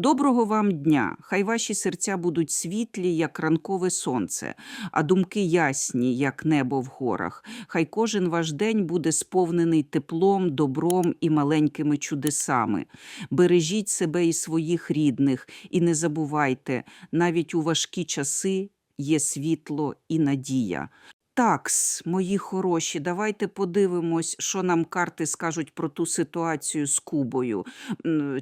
Доброго вам дня! Хай ваші серця будуть світлі, як ранкове сонце, а думки ясні, як небо в горах. Хай кожен ваш день буде сповнений теплом, добром і маленькими чудесами. Бережіть себе і своїх рідних, і не забувайте, навіть у важкі часи є світло і надія. Такс, мої хороші, давайте подивимось, що нам карти скажуть про ту ситуацію з Кубою.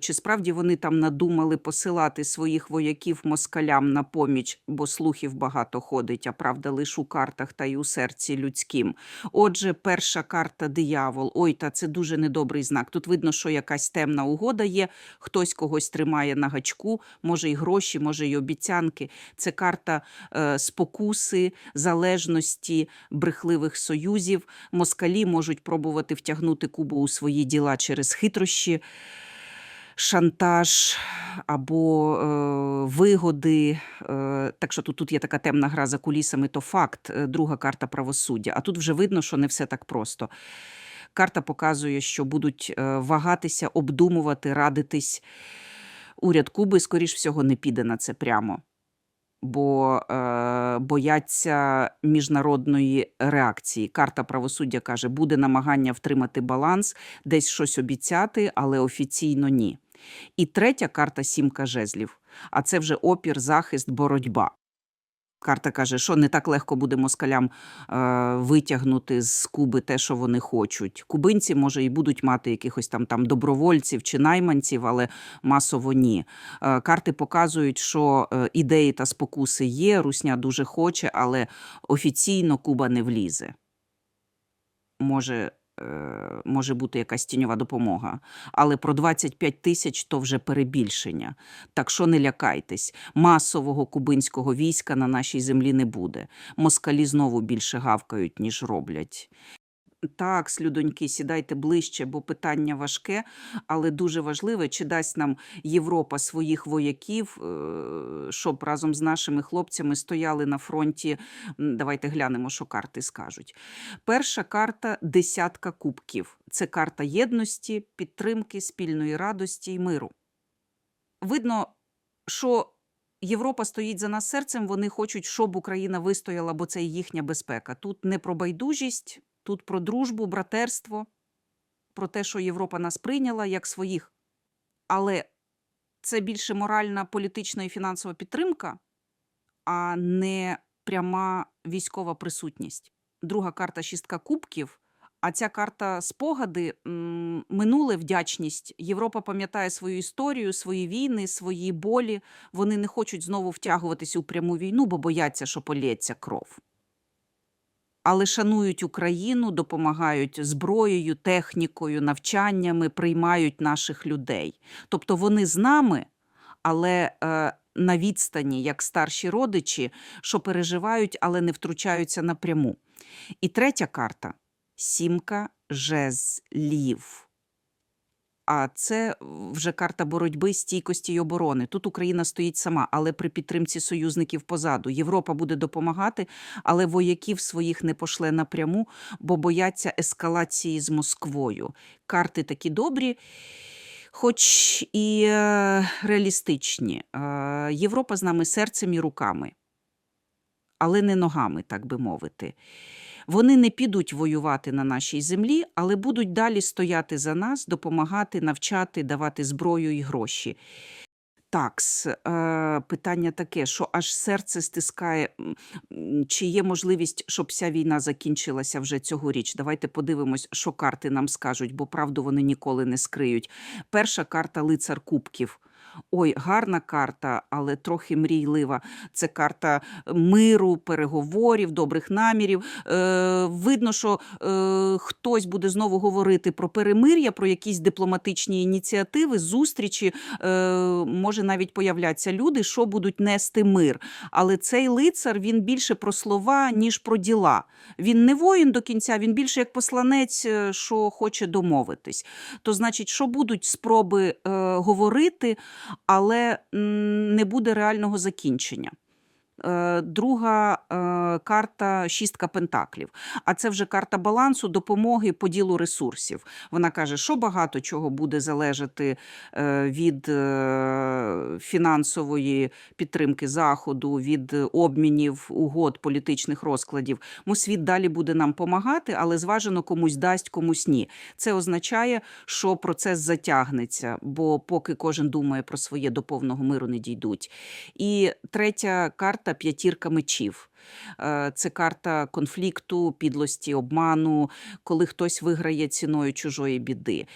Чи справді вони там надумали посилати своїх вояків москалям на поміч, бо слухів багато ходить, а правда лише у картах та й у серці людським. Отже, перша карта диявол. Ой, та це дуже недобрий знак. Тут видно, що якась темна угода є, хтось когось тримає на гачку, може й гроші, може й обіцянки. Це карта е, спокуси, залежності, брехливих союзів. Москалі можуть пробувати втягнути Кубу у свої діла через хитрощі, шантаж або е, вигоди. Е, так що тут, тут є така темна гра за кулісами, то факт. Е, Друга карта правосуддя. А тут вже видно, що не все так просто. Карта показує, що будуть е, вагатися, обдумувати, радитись. Уряд Куби, скоріш всього, не піде на це прямо бо е, бояться міжнародної реакції. Карта правосуддя каже, буде намагання втримати баланс, десь щось обіцяти, але офіційно ні. І третя карта сімка жезлів, а це вже опір, захист, боротьба. Карта каже, що не так легко буде москалям е, витягнути з Куби те, що вони хочуть. Кубинці, може, і будуть мати якихось там, там добровольців чи найманців, але масово ні. Е, карти показують, що е, ідеї та спокуси є, Русня дуже хоче, але офіційно Куба не влізе. Може, може бути якась тіньова допомога. Але про 25 тисяч то вже перебільшення. Так що не лякайтесь, масового кубинського війська на нашій землі не буде. Москалі знову більше гавкають, ніж роблять. Так, слюдоньки, сідайте ближче, бо питання важке, але дуже важливе, чи дасть нам Європа своїх вояків, е, щоб разом з нашими хлопцями стояли на фронті. Давайте глянемо, що карти скажуть. Перша карта десятка кубків. Це карта єдності, підтримки, спільної радості і миру. Видно, що Європа стоїть за нас серцем, вони хочуть, щоб Україна вистояла, бо це їхня безпека. Тут не про байдужість, тут про дружбу, братерство, про те, що Європа нас прийняла як своїх. Але це більше моральна, політична і фінансова підтримка, а не пряма військова присутність. Друга карта шістка кубків. А ця карта спогади, минуле вдячність. Європа пам'ятає свою історію, свої війни, свої болі. Вони не хочуть знову втягуватися у пряму війну, бо бояться, що полється кров. Але шанують Україну, допомагають зброєю, технікою, навчаннями, приймають наших людей. Тобто вони з нами, але е, на відстані, як старші родичі, що переживають, але не втручаються напряму. І третя карта сімка жезлів. А це вже карта боротьби, стійкості й оборони. Тут Україна стоїть сама, але при підтримці союзників позаду. Європа буде допомагати, але вояків своїх не пошле напряму, бо бояться ескалації з Москвою. Карти такі добрі. Хоч і е, реалістичні. Е, Європа з нами серцем і руками, але не ногами, так би мовити. Вони не підуть воювати на нашій землі, але будуть далі стояти за нас, допомагати, навчати, давати зброю і гроші. Такс, е, питання таке, що аж серце стискає, чи є можливість, щоб ця війна закінчилася вже цьогоріч. Давайте подивимось, що карти нам скажуть, бо правду вони ніколи не скриють. Перша карта лицар кубків. Ой, гарна карта, але трохи мрійлива. Це карта миру, переговорів, добрих намірів. Е, видно, що е, хтось буде знову говорити про перемир'я, про якісь дипломатичні ініціативи, зустрічі. Е, може навіть появляться люди, що будуть нести мир. Але цей лицар він більше про слова, ніж про діла. Він не воїн до кінця, він більше як посланець, е, що хоче домовитись. То значить, що будуть спроби е, говорити, але не буде реального закінчення. Е, Друга е, карта шістка пентаклів. А це вже карта балансу, допомоги, поділу ресурсів. Вона каже, що багато чого буде залежати е, від, фінансової підтримки Заходу, від обмінів, угод, політичних розкладів. Мо світ далі буде нам помагати, але зважено комусь дасть, комусь ні. Це означає, що процес затягнеться, бо поки кожен думає про своє до повного миру не дійдуть. І третя карта п'ятірка мечів. Е, Це карта конфлікту, підлості, обману, коли хтось виграє ціною чужої біди.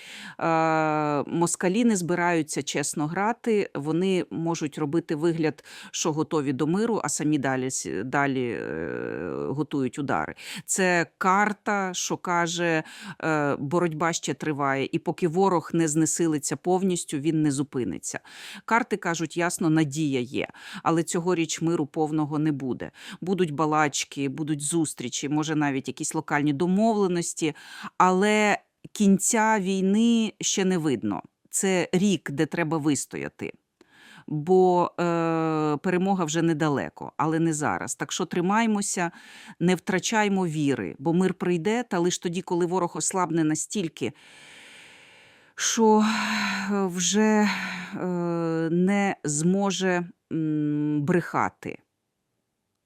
Е, Москалі не збираються чесно грати, вони можуть робити вигляд, що готові до миру, а самі далі, далі е, готують удари. Це карта, що каже, боротьба ще триває, і поки ворог не знесилиться повністю, він не зупиниться. Карти кажуть ясно, надія є, але цьогоріч миру повного не буде. Будуть балачки, будуть зустрічі, може навіть якісь локальні домовленості, але кінця війни ще не видно. Це рік, де треба вистояти. Бо е, перемога вже недалеко, але не зараз. Так що тримаймося, не втрачаймо віри, бо мир прийде, та лише тоді, коли ворог ослабне настільки, що е, вже е, не зможе м, брехати.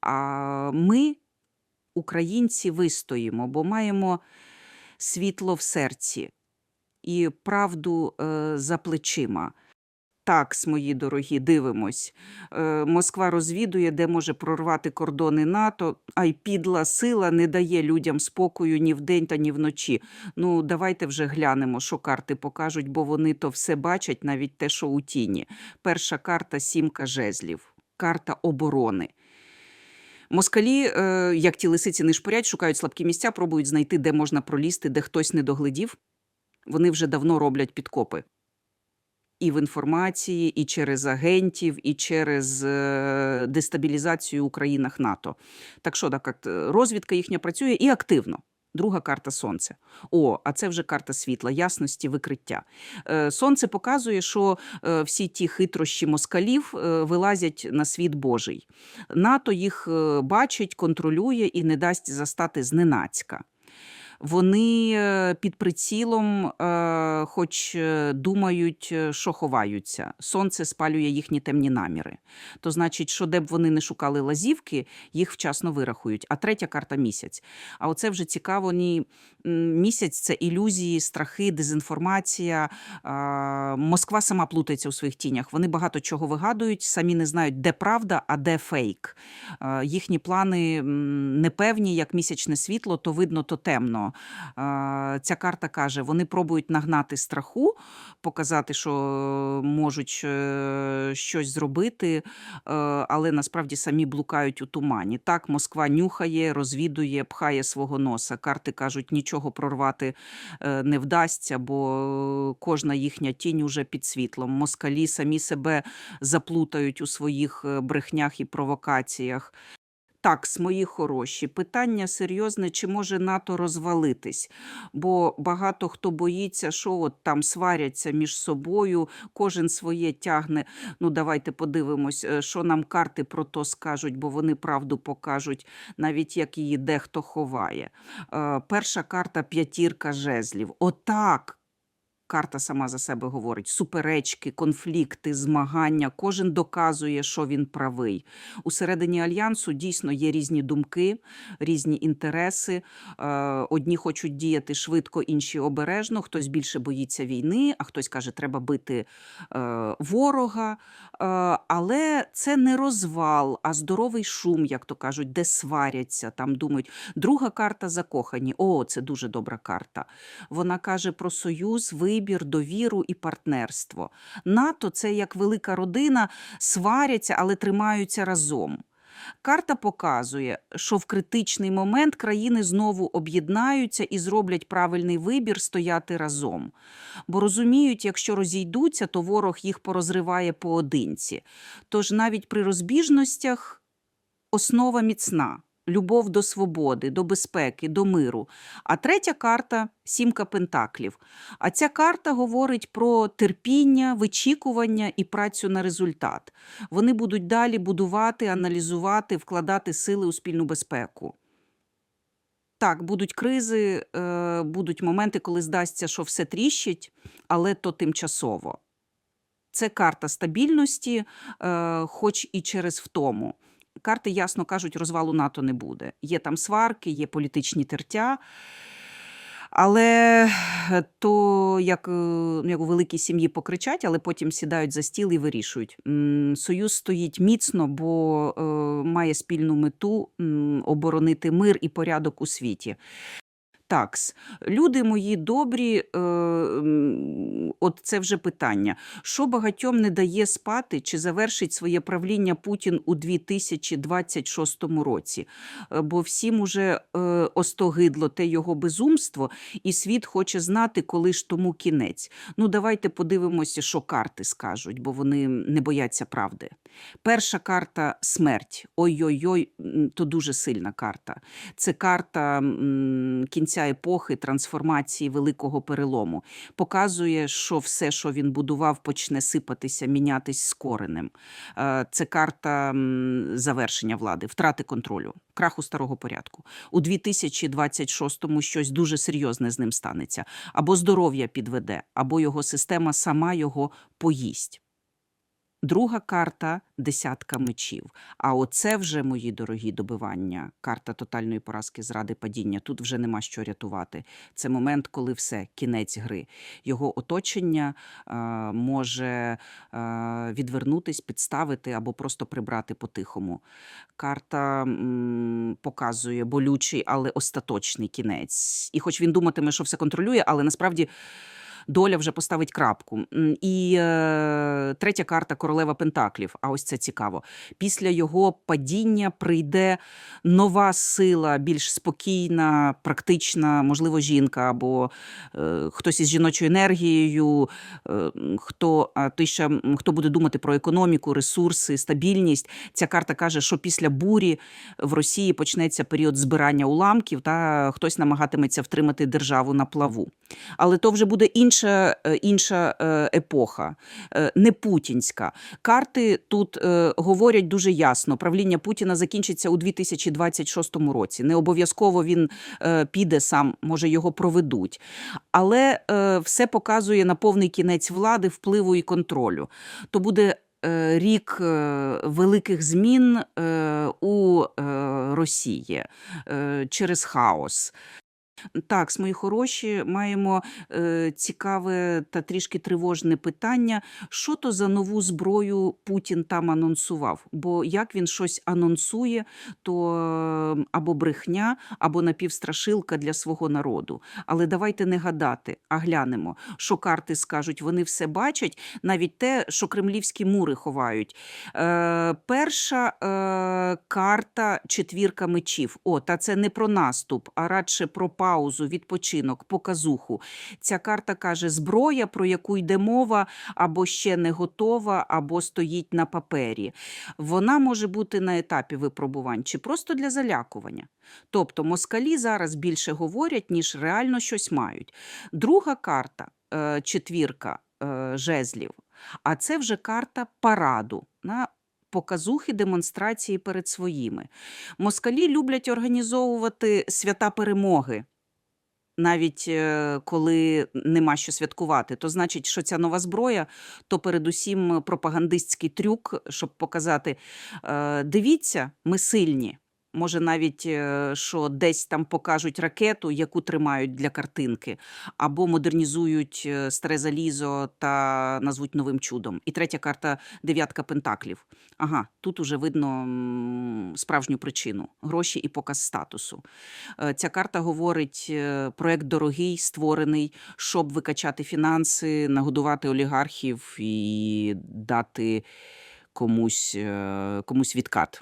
А ми, українці, вистоїмо, бо маємо світло в серці і правду е, за плечима. Так, мої дорогі, дивимось. Е, Москва розвідує, де може прорвати кордони НАТО, а й підла сила не дає людям спокою ні вдень та ні вночі. Ну, давайте вже глянемо, що карти покажуть, бо вони то все бачать, навіть те, що у тіні. Перша карта сімка жезлів, карта оборони. Москалі, е, як ті лисиці не шпорять, шукають слабкі місця, пробують знайти, де можна пролізти, де хтось не доглядів. Вони вже давно роблять підкопи. І в інформації, і через агентів, і через е, дестабілізацію у країнах НАТО. Так що так, е, розвідка їхня працює і активно. Друга карта сонця. О, а це вже карта світла, ясності, викриття. Е, Сонце показує, що е, всі ті хитрощі москалів е, вилазять на світ Божий. НАТО їх бачить, контролює і не дасть застати зненацька. Вони е, під прицілом, е, хоч е, думають, що ховаються. Сонце спалює їхні темні наміри. То значить, що де б вони не шукали лазівки, їх вчасно вирахують. А третя карта місяць. А оце вже цікаво. Ні, місяць це ілюзії, страхи, дезінформація. Москва сама плутається у своїх тінях. Вони багато чого вигадують, самі не знають, де правда, а де фейк. Їхні плани непевні, як місячне світло, то видно, то темно. Ця карта каже: вони пробують нагнати страху, показати, що можуть е, щось зробити, е, але насправді самі блукають у тумані. Так, Москва нюхає, розвідує, пхає свого носа. Карти кажуть, нічого прорвати е, не вдасться, бо кожна їхня тінь уже під світлом. Москалі самі себе заплутають у своїх брехнях і провокаціях. Так, мої хороші, питання серйозне, чи може НАТО розвалитись? Бо багато хто боїться, що от там сваряться між собою, кожен своє тягне. Ну, давайте подивимось, е, що нам карти про то скажуть, бо вони правду покажуть, навіть як її дехто ховає. Е, Перша карта п'ятірка жезлів. Отак. Карта сама за себе говорить: суперечки, конфлікти, змагання. Кожен доказує, що він правий. Усередині альянсу дійсно є різні думки, різні інтереси. Е, Одні хочуть діяти швидко, інші обережно. Хтось більше боїться війни, а хтось каже, треба бити е, ворога. Е, Але це не розвал, а здоровий шум, як то кажуть, де сваряться, там думають. Друга карта закохані. О, це дуже добра карта. Вона каже про союз, вибір, довіру і партнерство. НАТО це як велика родина, сваряться, але тримаються разом. Карта показує, що в критичний момент країни знову об'єднаються і зроблять правильний вибір стояти разом. Бо розуміють, якщо розійдуться, то ворог їх порозриває поодинці. Тож навіть при розбіжностях основа міцна. Любов до свободи, до безпеки, до миру. А третя карта сімка пентаклів. А ця карта говорить про терпіння, вичікування і працю на результат. Вони будуть далі будувати, аналізувати, вкладати сили у спільну безпеку. Так, будуть кризи, е, будуть моменти, коли здасться, що все тріщить, але то тимчасово. Це карта стабільності, е, хоч і через втому. Карти ясно кажуть, розвалу НАТО не буде. Є там сварки, є політичні тертя. Але то як, е, ну, як у великій сім'ї покричать, але потім сідають за стіл і вирішують. Союз стоїть міцно, бо е, має спільну мету оборонити мир і порядок у світі. Такс, люди мої добрі, е, от це вже питання. Що багатьом не дає спати, чи завершить своє правління Путін у 2026 році? Е, Бо всім уже е, остогидло те його безумство, і світ хоче знати, коли ж тому кінець. Ну, давайте подивимося, що карти скажуть, бо вони не бояться правди. Перша карта смерть. Ой-ой-ой, то дуже сильна карта. Це карта м, кінця епохи, трансформації великого перелому. Показує, що все, що він будував, почне сипатися, мінятись з коренем. Е, Це карта завершення влади, втрати контролю, краху старого порядку. У 2026-му щось дуже серйозне з ним станеться. Або здоров'я підведе, або його система сама його поїсть. Друга карта десятка мечів. А оце вже, мої дорогі добивання, карта тотальної поразки зради падіння. Тут вже нема що рятувати. Це момент, коли все, кінець гри. Його оточення е, може е, відвернутись, підставити або просто прибрати по-тихому. Карта м, показує болючий, але остаточний кінець. І хоч він думатиме, що все контролює, але насправді доля вже поставить крапку. І е, третя карта королева Пентаклів. А ось це цікаво. Після його падіння прийде нова сила, більш спокійна, практична, можливо, жінка або е, хтось із жіночою енергією, е, хто, а, той ще, хто буде думати про економіку, ресурси, стабільність. Ця карта каже, що після бурі в Росії почнеться період збирання уламків, та хтось намагатиметься втримати державу на плаву. Але то вже буде інша, е, інша е, епоха, е, не путінська. Карти тут говорять дуже ясно: правління Путіна закінчиться у 2026 році. Не обов'язково він піде сам, може його проведуть. Але все показує на повний кінець влади, впливу і контролю. То буде рік великих змін у Росії через хаос. Так, мої хороші, маємо е, цікаве та трішки тривожне питання. Що то за нову зброю Путін там анонсував? Бо як він щось анонсує, то або брехня, або напівстрашилка для свого народу. Але давайте не гадати, а глянемо, що карти скажуть. Вони все бачать, навіть те, що кремлівські мури ховають. Е, перша е, карта четвірка мечів. О, та це не про наступ, а радше про паузу, відпочинок, показуху. Ця карта каже: зброя, про яку йде мова, або ще не готова, або стоїть на папері. Вона може бути на етапі випробувань чи просто для залякування. Тобто москалі зараз більше говорять, ніж реально щось мають. Друга карта е, четвірка е, жезлів, а це вже карта параду. На Показухи демонстрації перед своїми. Москалі люблять організовувати свята перемоги, навіть е, коли нема що святкувати. То значить, що ця нова зброя то передусім пропагандистський трюк, щоб показати: е, дивіться, ми сильні. Може, навіть е, що десь там покажуть ракету, яку тримають для картинки, або модернізують е, старе залізо та назвуть новим чудом. І третя карта дев'ятка пентаклів. Ага, тут уже видно справжню причину: гроші і показ статусу. Е, Ця карта говорить: проект дорогий, створений, щоб викачати фінанси, нагодувати олігархів і дати комусь, комусь відкат.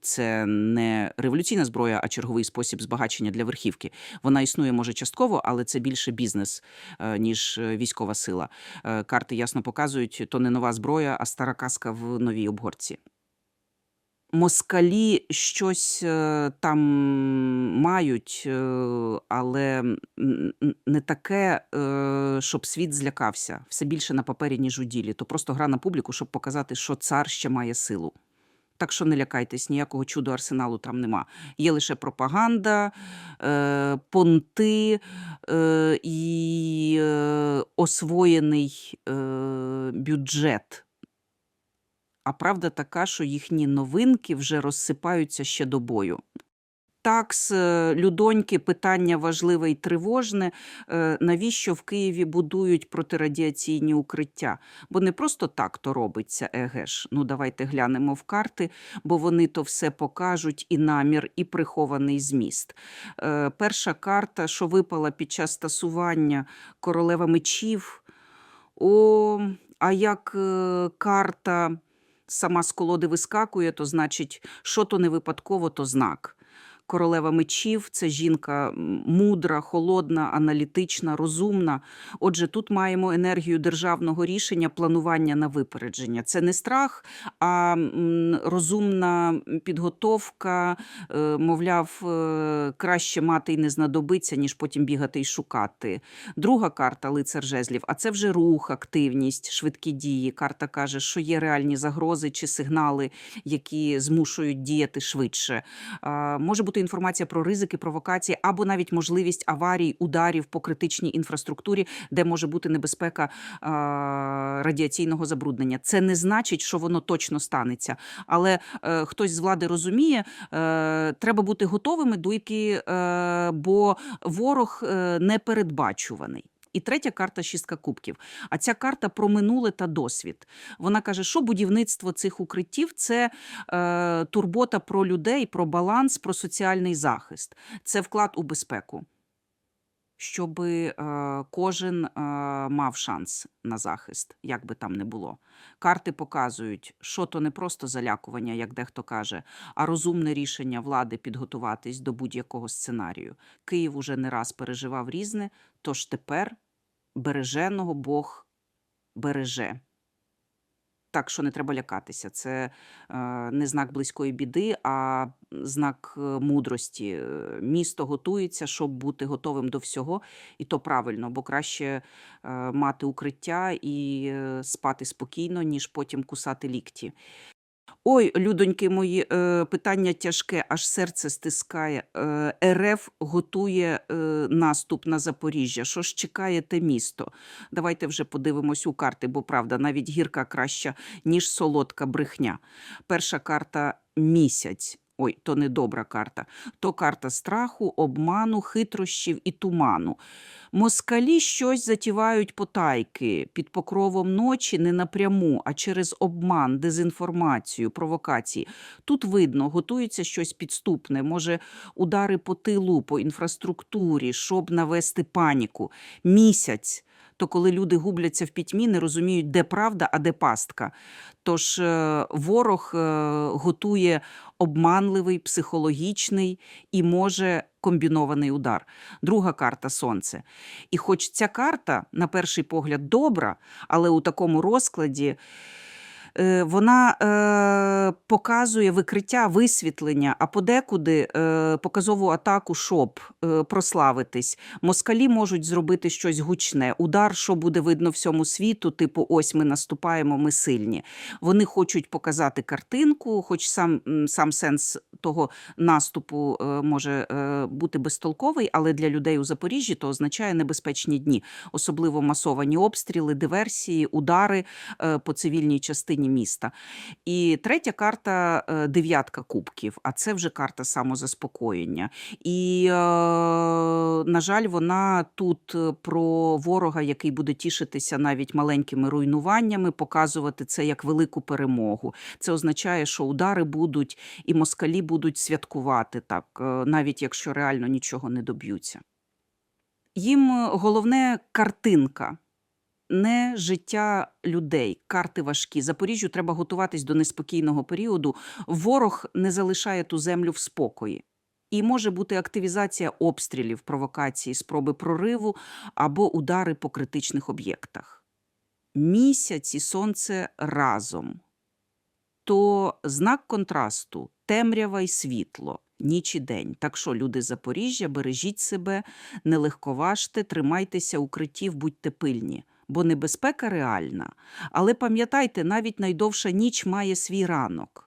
Це не революційна зброя, а черговий спосіб збагачення для верхівки. Вона існує, може, частково, але це більше бізнес, е, ніж е, військова сила. Е, Карти ясно показують, то не нова зброя, а стара казка в новій обгорці. Москалі щось там мають, але не таке, щоб світ злякався. Все більше на папері, ніж у ділі. То просто гра на публіку, щоб показати, що цар ще має силу. Так що не лякайтесь, ніякого чуду арсеналу там нема. Є лише пропаганда, е, понти е, і е, освоєний е, бюджет. А правда така, що їхні новинки вже розсипаються ще до бою. Такс, е, людоньки, питання важливе і тривожне. Е, Навіщо в Києві будують протирадіаційні укриття? Бо не просто так то робиться, еге ж. Ну, давайте глянемо в карти, бо вони то все покажуть і намір, і прихований зміст. Е, Перша карта, що випала під час тасування королева мечів. О, а як карта сама з колоди вискакує, то значить, що то не випадково, то знак. Королева мечів це жінка мудра, холодна, аналітична, розумна. Отже, тут маємо енергію державного рішення, планування на випередження. Це не страх, а розумна підготовка. Е, Мовляв, е, краще мати й не знадобиться, ніж потім бігати і шукати. Друга карта лицар жезлів, а це вже рух, активність, швидкі дії. Карта каже, що є реальні загрози чи сигнали, які змушують діяти швидше. Може бути інформація про ризики, провокації або навіть можливість аварій, ударів по критичній інфраструктурі, де може бути небезпека е радіаційного забруднення. Це не значить, що воно точно станеться. Але е, хтось з влади розуміє, е, треба бути готовими до які, е, бо ворог е, непередбачуваний. І третя карта шістка кубків. А ця карта про минуле та досвід. Вона каже, що будівництво цих укриттів це е, турбота про людей, про баланс, про соціальний захист. Це вклад у безпеку, щоб е, кожен е, мав шанс на захист, як би там не було. Карти показують, що то не просто залякування, як дехто каже, а розумне рішення влади підготуватись до будь-якого сценарію. Київ уже не раз переживав різне, тож тепер береженого Бог береже. Так що не треба лякатися. Це е, не знак близької біди, а знак е, мудрості. Місто готується, щоб бути готовим до всього, і то правильно, бо краще е, мати укриття і спати спокійно, ніж потім кусати лікті. Ой, людоньки мої, е, питання тяжке, аж серце стискає. Е, РФ готує е, наступ на Запоріжжя. Що ж чекає те місто? Давайте вже подивимось у карти, бо правда, навіть гірка краща, ніж солодка брехня. Перша карта місяць. Ой, то не добра карта. То карта страху, обману, хитрощів і туману. Москалі щось затівають потайки під покровом ночі не напряму, а через обман, дезінформацію, провокації. Тут видно, готується щось підступне, може удари по тилу, по інфраструктурі, щоб навести паніку. Місяць. То коли люди губляться в пітьмі, не розуміють, де правда, а де пастка. Тож е, ворог е, готує обманливий, психологічний і може комбінований удар. Друга карта сонце. І хоч ця карта, на перший погляд, добра, але у такому розкладі. Е, Вона е, показує викриття, висвітлення, а подекуди е, показову атаку, щоб прославитись. Москалі можуть зробити щось гучне. Удар, що буде видно всьому світу, типу, ось ми наступаємо, ми сильні. Вони хочуть показати картинку, хоч сам, сам сенс того наступу може бути безтолковий, але для людей у Запоріжжі то означає небезпечні дні, особливо масовані обстріли, диверсії, удари по цивільній частині міста. І третя карта е, дев'ятка кубків, а це вже карта самозаспокоєння. І, е, на жаль, вона тут е, про ворога, який буде тішитися навіть маленькими руйнуваннями, показувати це як велику перемогу. Це означає, що удари будуть і москалі будуть святкувати так, навіть якщо реально нічого не доб'ються. Їм головне картинка. Не життя людей, карти важкі. Запоріжжю треба готуватись до неспокійного періоду. Ворог не залишає ту землю в спокої. І може бути активізація обстрілів, провокації, спроби прориву або удари по критичних об'єктах. Місяць і сонце разом. То знак контрасту темрява й світло, ніч і день. Так що, люди Запоріжжя, бережіть себе, не легковажте, тримайтеся укриттів, будьте пильні. Бо небезпека реальна. Але пам'ятайте, навіть найдовша ніч має свій ранок.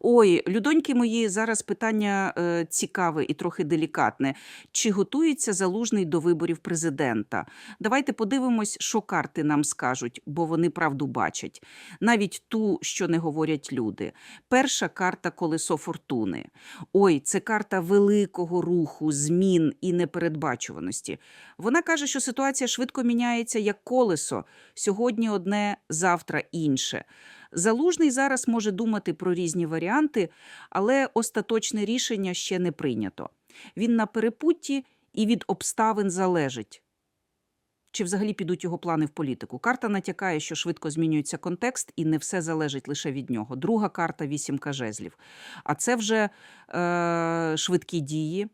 Ой, людоньки мої, зараз питання е, цікаве і трохи делікатне. Чи готується залужний до виборів президента? Давайте подивимось, що карти нам скажуть, бо вони правду бачать. Навіть ту, що не говорять люди. Перша карта колесо фортуни. Ой, це карта великого руху, змін і непередбачуваності. Вона каже, що ситуація швидко міняється як колесо. Сьогодні одне, завтра інше. Залужний зараз може думати про різні варіанти, але остаточне рішення ще не прийнято. Він на перепутті і від обставин залежить. Чи взагалі підуть його плани в політику? Карта натякає, що швидко змінюється контекст, і не все залежить лише від нього. Друга карта вісімка жезлів. А це вже е, швидкі дії,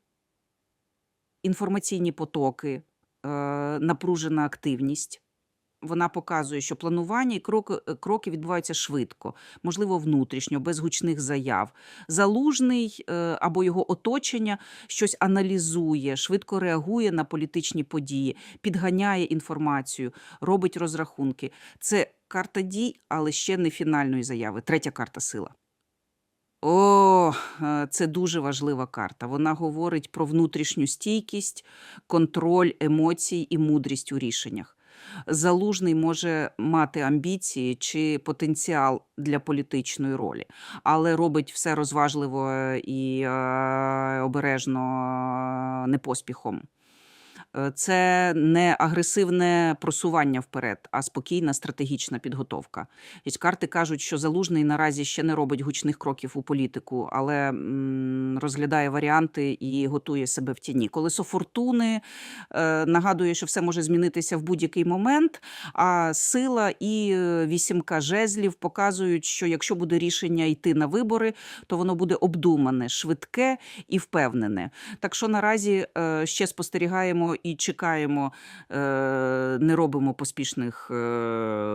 інформаційні потоки, е, напружена активність. Вона показує, що планування і кроки, е, кроки відбуваються швидко, можливо, внутрішньо, без гучних заяв. Залужний е, або його оточення щось аналізує, швидко реагує на політичні події, підганяє інформацію, робить розрахунки. Це карта дій, але ще не фінальної заяви. Третя карта сила. О, е, це дуже важлива карта. Вона говорить про внутрішню стійкість, контроль емоцій і мудрість у рішеннях. Залужний може мати амбіції чи потенціал для політичної ролі, але робить все розважливо і е, обережно, е, не поспіхом. Е, Це не агресивне просування вперед, а спокійна стратегічна підготовка. І карти кажуть, що залужний наразі ще не робить гучних кроків у політику, але розглядає варіанти і готує себе в тіні. Колесо фортуни е, нагадує, що все може змінитися в будь-який момент. А сила і вісімка жезлів показують, що якщо буде рішення йти на вибори, то воно буде обдумане, швидке і впевнене. Так що наразі е, ще спостерігаємо і чекаємо, е, не робимо поспішних е,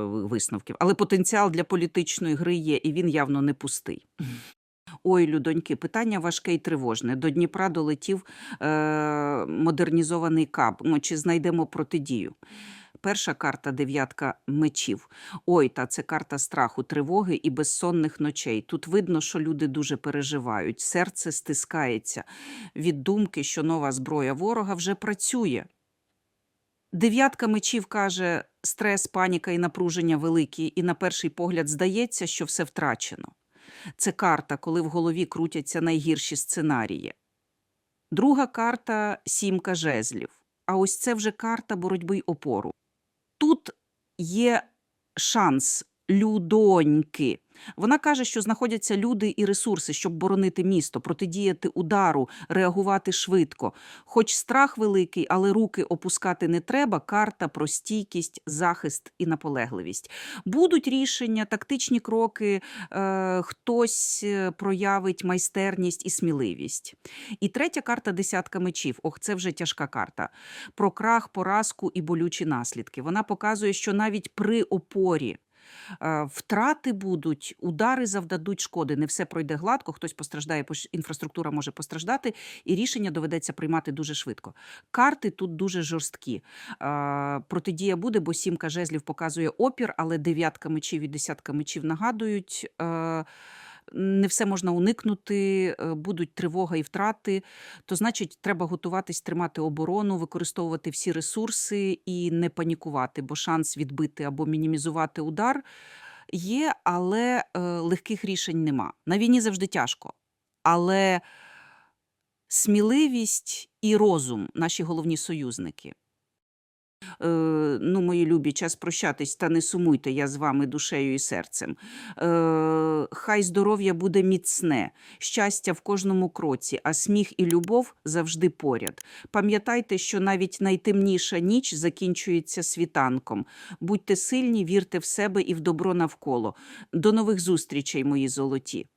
висновків. Але потенціал для політичної гри є, і він явно не пустий. Ой, людоньки, питання важке і тривожне. До Дніпра долетів е, модернізований каб. Ну, чи знайдемо протидію? Перша карта дев'ятка мечів. Ой, та це карта страху, тривоги і безсонних ночей. Тут видно, що люди дуже переживають. Серце стискається від думки, що нова зброя ворога вже працює. Дев'ятка мечів каже, стрес, паніка і напруження великі, і на перший погляд здається, що все втрачено. Це карта, коли в голові крутяться найгірші сценарії. Друга карта сімка жезлів. А ось це вже карта боротьби й опору. Тут є шанс людоньки. Вона каже, що знаходяться люди і ресурси, щоб боронити місто, протидіяти удару, реагувати швидко. Хоч страх великий, але руки опускати не треба. Карта про стійкість, захист і наполегливість. Будуть рішення, тактичні кроки, е, хтось е, проявить майстерність і сміливість. І третя карта десятка мечів. Ох, це вже тяжка карта. Про крах, поразку і болючі наслідки. Вона показує, що навіть при опорі. Е, Втрати будуть, удари завдадуть шкоди. Не все пройде гладко, хтось постраждає, інфраструктура може постраждати, і рішення доведеться приймати дуже швидко. Карти тут дуже жорсткі. Е, Протидія буде, бо сімка жезлів показує опір, але дев'ятка мечів і десятка мечів нагадують. Не все можна уникнути, е, будуть тривога і втрати. То значить, треба готуватись тримати оборону, використовувати всі ресурси і не панікувати, бо шанс відбити або мінімізувати удар є, але е, легких рішень нема. На війні завжди тяжко. Але сміливість і розум наші головні союзники. Е, ну, мої любі, час прощатись, та не сумуйте, я з вами душею і серцем. Е, хай здоров'я буде міцне, щастя в кожному кроці, а сміх і любов завжди поряд. Пам'ятайте, що навіть найтемніша ніч закінчується світанком. Будьте сильні, вірте в себе і в добро навколо. До нових зустрічей, мої золоті.